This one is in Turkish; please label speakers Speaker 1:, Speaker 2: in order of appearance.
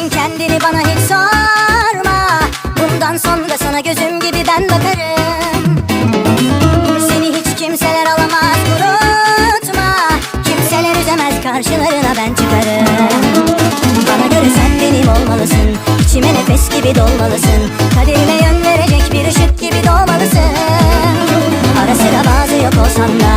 Speaker 1: Sevdirdin kendini bana hiç sorma. Bundan sonra sana gözüm gibi ben bakarım. Seni hiç kimseler alamaz unutma. Kimseler üzemez karşılarına ben çıkarım. Bana göre sen benim olmalısın. İçime nefes gibi dolmalısın. Kaderime yön verecek bir ışık gibi doğmalısın. Ara sıra bazı yok olsam da